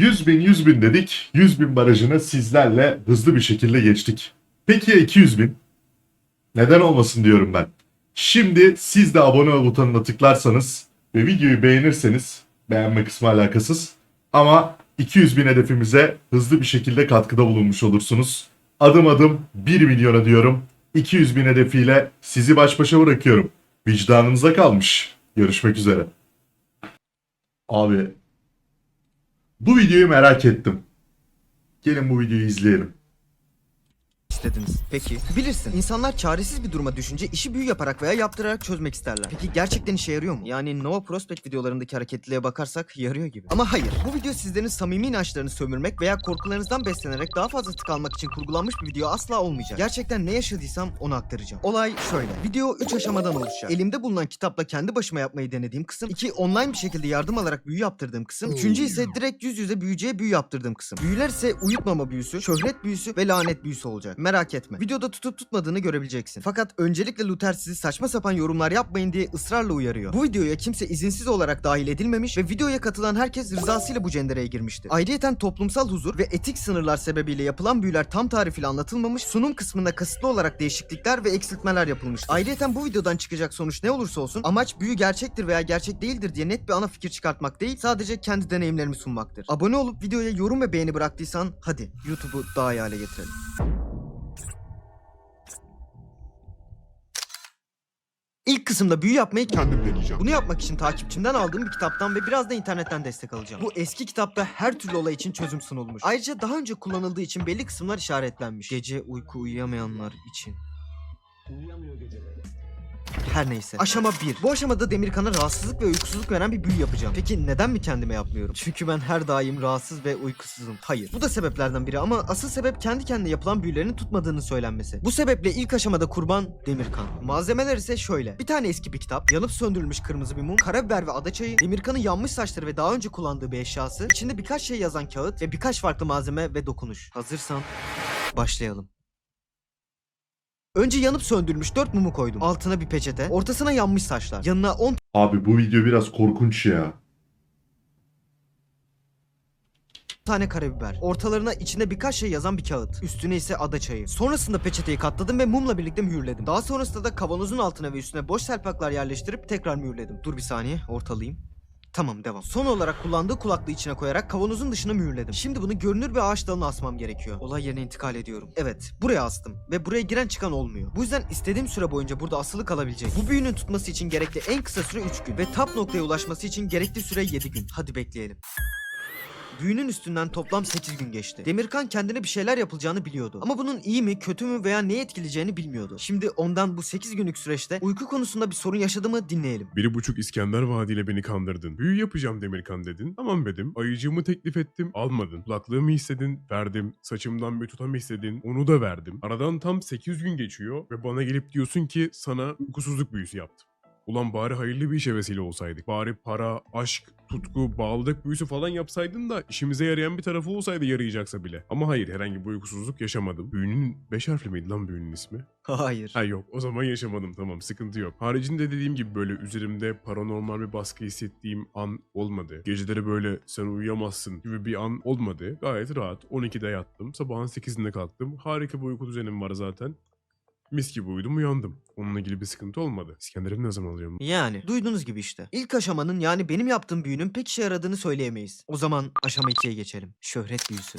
100 bin 100 bin dedik. 100 bin barajını sizlerle hızlı bir şekilde geçtik. Peki ya 200 bin? Neden olmasın diyorum ben. Şimdi siz de abone butonuna tıklarsanız ve videoyu beğenirseniz beğenme kısmı alakasız ama 200 bin hedefimize hızlı bir şekilde katkıda bulunmuş olursunuz. Adım adım 1 milyona diyorum. 200 bin hedefiyle sizi baş başa bırakıyorum. Vicdanınıza kalmış. Görüşmek üzere. Abi bu videoyu merak ettim. Gelin bu videoyu izleyelim. İstediniz. Peki. Bilirsin. İnsanlar çaresiz bir duruma düşünce işi büyü yaparak veya yaptırarak çözmek isterler. Peki gerçekten işe yarıyor mu? Yani Nova Prospect videolarındaki hareketliliğe bakarsak yarıyor gibi. Ama hayır. Bu video sizlerin samimi inançlarını sömürmek veya korkularınızdan beslenerek daha fazla tık almak için kurgulanmış bir video asla olmayacak. Gerçekten ne yaşadıysam onu aktaracağım. Olay şöyle. Video 3 aşamadan oluşacak. Elimde bulunan kitapla kendi başıma yapmayı denediğim kısım. 2 online bir şekilde yardım alarak büyü yaptırdığım kısım. Üçüncü ise direkt yüz yüze büyücüye büyü yaptırdığım kısım. Büyüler ise uyutmama büyüsü, şöhret büyüsü ve lanet büyüsü olacak. Merak etme. Videoda tutup tutmadığını görebileceksin. Fakat öncelikle Luther sizi saçma sapan yorumlar yapmayın diye ısrarla uyarıyor. Bu videoya kimse izinsiz olarak dahil edilmemiş ve videoya katılan herkes rızasıyla bu cendereye girmiştir. Ayrıyeten toplumsal huzur ve etik sınırlar sebebiyle yapılan büyüler tam tarifiyle anlatılmamış, sunum kısmında kasıtlı olarak değişiklikler ve eksiltmeler yapılmıştır. Ayrıyeten bu videodan çıkacak sonuç ne olursa olsun amaç büyü gerçektir veya gerçek değildir diye net bir ana fikir çıkartmak değil, sadece kendi deneyimlerimi sunmaktır. Abone olup videoya yorum ve beğeni bıraktıysan hadi YouTube'u daha iyi hale getirelim. İlk kısımda büyü yapmayı kendim deneyeceğim. Bunu yapmak için takipçimden aldığım bir kitaptan ve biraz da internetten destek alacağım. Bu eski kitapta her türlü olay için çözüm sunulmuş. Ayrıca daha önce kullanıldığı için belli kısımlar işaretlenmiş. Gece uyku uyuyamayanlar için. Her neyse. Aşama 1. Bu aşamada Demirkan'a rahatsızlık ve uykusuzluk veren bir büyü yapacağım. Peki neden mi kendime yapmıyorum? Çünkü ben her daim rahatsız ve uykusuzum. Hayır. Bu da sebeplerden biri ama asıl sebep kendi kendine yapılan büyülerin tutmadığını söylenmesi. Bu sebeple ilk aşamada kurban Demirkan. Malzemeler ise şöyle. Bir tane eski bir kitap, yanıp söndürülmüş kırmızı bir mum, karabiber ve adaçayı, Demirkan'ın yanmış saçları ve daha önce kullandığı bir eşyası, içinde birkaç şey yazan kağıt ve birkaç farklı malzeme ve dokunuş. Hazırsan başlayalım. Önce yanıp söndürülmüş 4 mumu koydum. Altına bir peçete, ortasına yanmış saçlar. Yanına 10 Abi bu video biraz korkunç ya. tane karabiber. Ortalarına içinde birkaç şey yazan bir kağıt. Üstüne ise ada çayı. Sonrasında peçeteyi katladım ve mumla birlikte mühürledim. Daha sonrasında da kavanozun altına ve üstüne boş serpaklar yerleştirip tekrar mühürledim. Dur bir saniye ortalayayım. Tamam devam. Son olarak kullandığı kulaklığı içine koyarak kavanozun dışına mühürledim. Şimdi bunu görünür bir ağaç dalına asmam gerekiyor. Olay yerine intikal ediyorum. Evet, buraya astım ve buraya giren çıkan olmuyor. Bu yüzden istediğim süre boyunca burada asılı kalabilecek. Bu büyünün tutması için gerekli en kısa süre 3 gün ve tap noktaya ulaşması için gerekli süre 7 gün. Hadi bekleyelim. Büyünün üstünden toplam 8 gün geçti. Demirkan kendine bir şeyler yapılacağını biliyordu. Ama bunun iyi mi, kötü mü veya neye etkileyeceğini bilmiyordu. Şimdi ondan bu 8 günlük süreçte uyku konusunda bir sorun yaşadı mı dinleyelim. Biri buçuk İskender vaadiyle beni kandırdın. Büyü yapacağım Demirkan dedin. Tamam dedim. Ayıcığımı teklif ettim. Almadın. Kulaklığımı istedin. Verdim. Saçımdan bir tutam istedin. Onu da verdim. Aradan tam 8 gün geçiyor ve bana gelip diyorsun ki sana uykusuzluk büyüsü yaptım. Ulan bari hayırlı bir işe vesile olsaydık. Bari para, aşk, tutku, bağlılık büyüsü falan yapsaydın da işimize yarayan bir tarafı olsaydı yarayacaksa bile. Ama hayır herhangi bir uykusuzluk yaşamadım. Büyünün 5 harfli miydi lan büyünün ismi? Hayır. Ha yok o zaman yaşamadım tamam sıkıntı yok. Haricinde dediğim gibi böyle üzerimde paranormal bir baskı hissettiğim an olmadı. Geceleri böyle sen uyuyamazsın gibi bir an olmadı. Gayet rahat 12'de yattım sabahın 8'inde kalktım. Harika bir uyku düzenim var zaten. Mis gibi uyudum uyandım. Onunla ilgili bir sıkıntı olmadı. İskender'i ne zaman alacağım? Yani duyduğunuz gibi işte. İlk aşamanın yani benim yaptığım büyünün pek işe yaradığını söyleyemeyiz. O zaman aşama 2'ye geçelim. Şöhret büyüsü.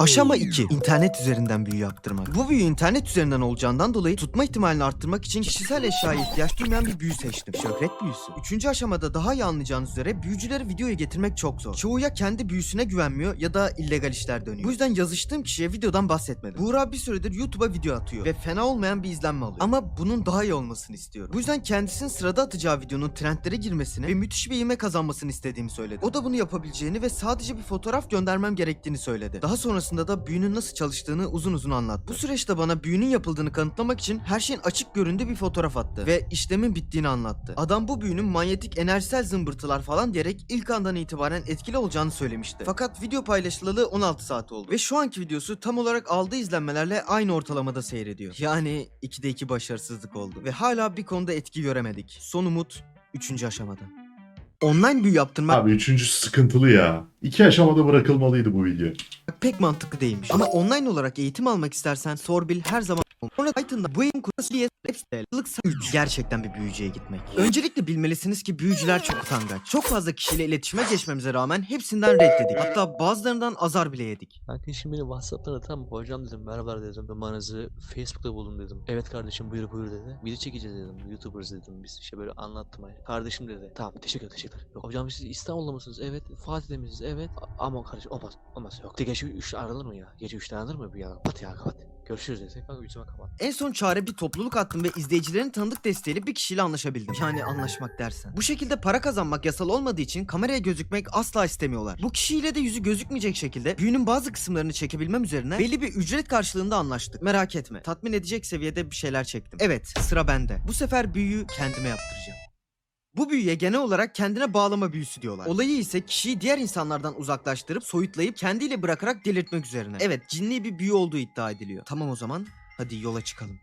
Aşama 2. İnternet üzerinden büyü yaptırmak. Bu büyü internet üzerinden olacağından dolayı tutma ihtimalini arttırmak için kişisel eşyaya ihtiyaç duymayan bir büyü seçtim. Şöhret büyüsü. Üçüncü aşamada daha iyi anlayacağınız üzere büyücüleri videoya getirmek çok zor. Çoğu ya kendi büyüsüne güvenmiyor ya da illegal işler dönüyor. Bu yüzden yazıştığım kişiye videodan bahsetmedim. Buğra bir süredir YouTube'a video atıyor ve fena olmayan bir izlenme alıyor. Ama bunun daha iyi olmasını istiyorum. Bu yüzden kendisinin sırada atacağı videonun trendlere girmesini ve müthiş bir ivme kazanmasını istediğimi söyledi. O da bunu yapabileceğini ve sadece bir fotoğraf göndermem gerektiğini söyledi. Daha sonrasında da büyünün nasıl çalıştığını uzun uzun anlattı. Bu süreçte bana büyünün yapıldığını kanıtlamak için her şeyin açık göründüğü bir fotoğraf attı ve işlemin bittiğini anlattı. Adam bu büyünün manyetik enerjisel zımbırtılar falan diyerek ilk andan itibaren etkili olacağını söylemişti. Fakat video paylaşılalı 16 saat oldu ve şu anki videosu tam olarak aldığı izlenmelerle aynı ortalamada seyrediyor. Yani 2'de 2 başarısızlık oldu ve hala bir konuda etki göremedik. Son umut 3. aşamada. Online büyü yaptırmak Abi üçüncüsü sıkıntılı ya. İki aşamada bırakılmalıydı bu video. pek mantıklı değilmiş. Ama online olarak eğitim almak istersen Sorbil her zaman Sonra Titan'da bu eğitim kurası diye lık 3 gerçekten bir büyücüye gitmek. Öncelikle bilmelisiniz ki büyücüler çok utangaç. Çok fazla kişiyle iletişime geçmemize rağmen hepsinden reddedik. Hatta bazılarından azar bile yedik. Arkadaşım beni Whatsapp'tan tam hocam dedim merhabalar dedim numaranızı Facebook'ta buldum dedim. Evet kardeşim buyur buyur dedi. Video çekeceğiz dedim. YouTubers dedim biz işte böyle anlattım. Kardeşim dedi. Tamam teşekkür teşekkür. Yok hocam siz İstanbul'da mısınız? Evet. Fatih'te misiniz? Evet. Ama kardeşim olmaz. Olmaz. Yok. De gece 3'te aranır mı ya? Gece 3'te aranır mı bir adam? Kapat ya kapat. Görüşürüz dedi. Kanka yüzüme kapat. En son çare bir topluluk attım ve izleyicilerin tanıdık desteğiyle bir kişiyle anlaşabildim. Yani anlaşmak dersen. Bu şekilde para kazanmak yasal olmadığı için kameraya gözükmek asla istemiyorlar. Bu kişiyle de yüzü gözükmeyecek şekilde büyünün bazı kısımlarını çekebilmem üzerine belli bir ücret karşılığında anlaştık. Merak etme. Tatmin edecek seviyede bir şeyler çektim. Evet sıra bende. Bu sefer büyüyü kendime yaptıracağım. Bu büyüye genel olarak kendine bağlama büyüsü diyorlar. Olayı ise kişiyi diğer insanlardan uzaklaştırıp soyutlayıp kendiyle bırakarak delirtmek üzerine. Evet cinli bir büyü olduğu iddia ediliyor. Tamam o zaman hadi yola çıkalım.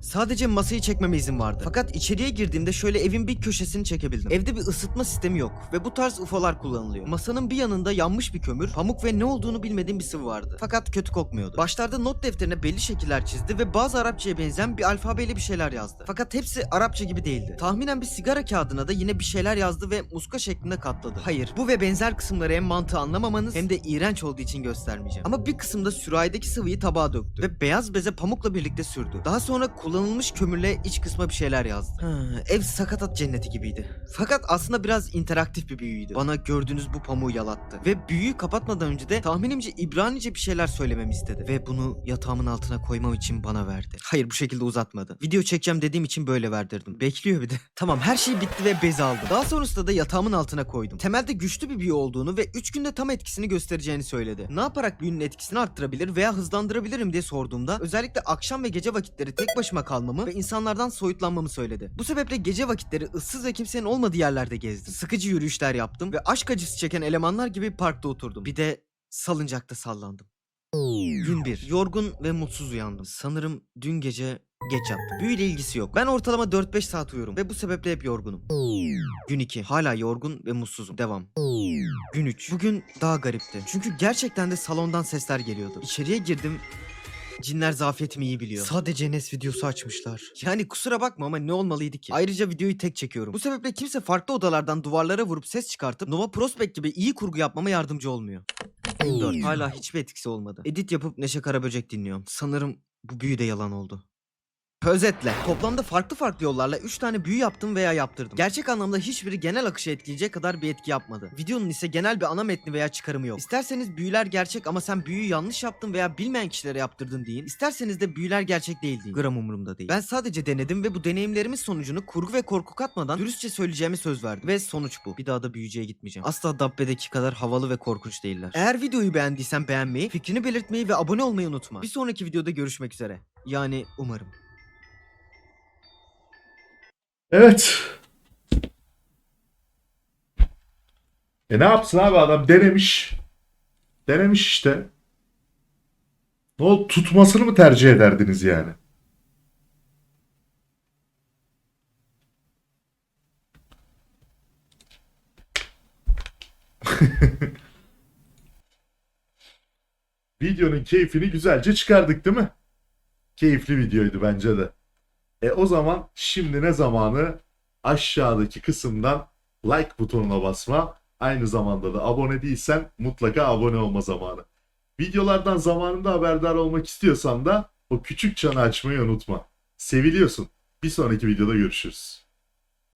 Sadece masayı çekmeme izin vardı. Fakat içeriye girdiğimde şöyle evin bir köşesini çekebildim. Evde bir ısıtma sistemi yok ve bu tarz UFO'lar kullanılıyor. Masanın bir yanında yanmış bir kömür, pamuk ve ne olduğunu bilmediğim bir sıvı vardı. Fakat kötü kokmuyordu. Başlarda not defterine belli şekiller çizdi ve bazı Arapçaya benzeyen bir alfabeyle bir şeyler yazdı. Fakat hepsi Arapça gibi değildi. Tahminen bir sigara kağıdına da yine bir şeyler yazdı ve muska şeklinde katladı. Hayır, bu ve benzer kısımları hem mantığı anlamamanız hem de iğrenç olduğu için göstermeyeceğim. Ama bir kısımda sürahideki sıvıyı tabağa döktü ve beyaz beze pamukla birlikte sürdü. Daha sonra kullanılmış kömürle iç kısma bir şeyler yazdı. Ha, ev sakatat cenneti gibiydi. Fakat aslında biraz interaktif bir büyüydü. Bana gördüğünüz bu pamuğu yalattı. Ve büyüyü kapatmadan önce de tahminimce İbranice bir şeyler söylememi istedi. Ve bunu yatağımın altına koymam için bana verdi. Hayır bu şekilde uzatmadı. Video çekeceğim dediğim için böyle verdirdim. Bekliyor bir de. tamam her şey bitti ve bez aldım. Daha sonrasında da yatağımın altına koydum. Temelde güçlü bir büyü olduğunu ve 3 günde tam etkisini göstereceğini söyledi. Ne yaparak büyünün etkisini arttırabilir veya hızlandırabilirim diye sorduğumda özellikle akşam ve gece vakitleri tek başıma kalmamı ve insanlardan soyutlanmamı söyledi. Bu sebeple gece vakitleri ıssız ve kimsenin olmadığı yerlerde gezdim. Sıkıcı yürüyüşler yaptım ve aşk acısı çeken elemanlar gibi parkta oturdum. Bir de salıncakta sallandım. Gün 1. Yorgun ve mutsuz uyandım. Sanırım dün gece geç yattım. Büyüyle ilgisi yok. Ben ortalama 4-5 saat uyurum ve bu sebeple hep yorgunum. Gün 2. Hala yorgun ve mutsuzum. Devam. Gün 3. Bugün daha garipti. Çünkü gerçekten de salondan sesler geliyordu. İçeriye girdim Cinler zafiyetimi iyi biliyor. Sadece Enes videosu açmışlar. Yani kusura bakma ama ne olmalıydı ki? Ayrıca videoyu tek çekiyorum. Bu sebeple kimse farklı odalardan duvarlara vurup ses çıkartıp Nova Prospect gibi iyi kurgu yapmama yardımcı olmuyor. Gün 4. Hala hiçbir etkisi olmadı. Edit yapıp Neşe Karaböcek dinliyorum. Sanırım bu büyü de yalan oldu. Özetle toplamda farklı farklı yollarla 3 tane büyü yaptım veya yaptırdım. Gerçek anlamda hiçbiri genel akışı etkileyecek kadar bir etki yapmadı. Videonun ise genel bir ana metni veya çıkarımı yok. İsterseniz büyüler gerçek ama sen büyüyü yanlış yaptın veya bilmeyen kişilere yaptırdın deyin. İsterseniz de büyüler gerçek değil deyin. Gram umurumda değil. Ben sadece denedim ve bu deneyimlerimin sonucunu kurgu ve korku katmadan dürüstçe söyleyeceğimi söz verdim. Ve sonuç bu. Bir daha da büyücüye gitmeyeceğim. Asla Dabbe'deki kadar havalı ve korkunç değiller. Eğer videoyu beğendiysen beğenmeyi, fikrini belirtmeyi ve abone olmayı unutma. Bir sonraki videoda görüşmek üzere. Yani umarım. Evet. E ne yapsın abi adam denemiş. Denemiş işte. Ne oldu tutmasını mı tercih ederdiniz yani? Videonun keyfini güzelce çıkardık değil mi? Keyifli videoydu bence de. E o zaman şimdi ne zamanı aşağıdaki kısımdan like butonuna basma. Aynı zamanda da abone değilsen mutlaka abone olma zamanı. Videolardan zamanında haberdar olmak istiyorsan da o küçük çanı açmayı unutma. Seviliyorsun. Bir sonraki videoda görüşürüz.